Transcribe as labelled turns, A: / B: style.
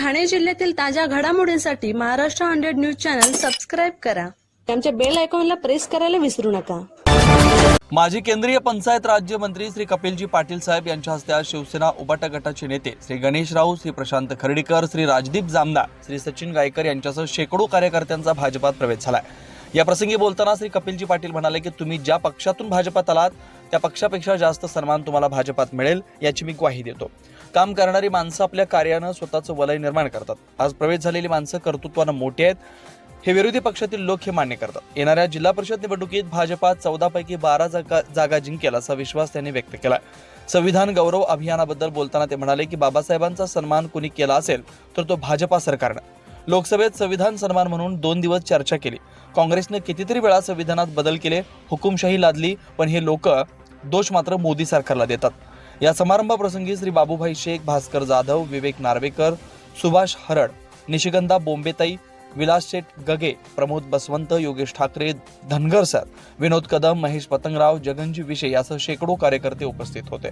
A: ठाणे जिल्ह्यातील ताज्या घडामोडींसाठी Maharashtra hundred news channel subscribe करा. आमच्या बेल आयकॉनला प्रेस करायला विसरू नका.
B: माजी केंद्रीय पंचायत राज्यमंत्री श्री कपिलजी पाटील साहेब यांच्या हस्ते आज शिवसेना उबाटा गटाचे नेते श्री गणेश राऊत श्री प्रशांत खर्डीकर श्री राजदीप जामदार श्री सचिन गायकर यांच्यासह शेकडो कार्यकर्त्यांचा भाजपात प्रवेश झालाय. या प्रसंगी बोलताना श्री कपिलजी पाटील म्हणाले की तुम्ही ज्या पक्षातून भाजपात आलात त्या पक्षापेक्षा जास्त सन्मान तुम्हाला भाजपात मिळेल याची मी ग्वाही देतो. काम करणारी माणसं आपल्या कार्यानं स्वतःचं वलय निर्माण करतात. आज प्रवेश झालेली माणसं कर्तृत्वानं मोठी आहेत. हे विरोधी पक्षातील लोक हे मान्य करतात. येणाऱ्या जिल्हा परिषद निवडणुकीत भाजपा चौदापैकी बारा जागा जागा जिंकेल असा विश्वास त्यांनी व्यक्त केला. संविधान गौरव अभियानाबद्दल बोलताना ते म्हणाले की बाबासाहेबांचा सन्मान कुणी केला असेल तर तो भाजपा सरकारनं. लोकसभेत संविधान सन्मान म्हणून दोन दिवस चर्चा केली. काँग्रेसने कितीतरी वेळा संविधानात बदल केले हुकुमशाही लादली पण हे लोक दोष मात्र मोदी सरकारला देतात. या समारंभाप्रसंगी श्री बाबूभाई शेख भास्कर जाधव विवेक नार्वेकर सुभाष हरड निशिगंधा बोंबेताई विलास शेठ गगे प्रमोद बसवंत योगेश ठाकरे धनगर सर विनोद कदम महेश पतंगराव जगनजी विषय यासह शेकडो कार्यकर्ते उपस्थित होते.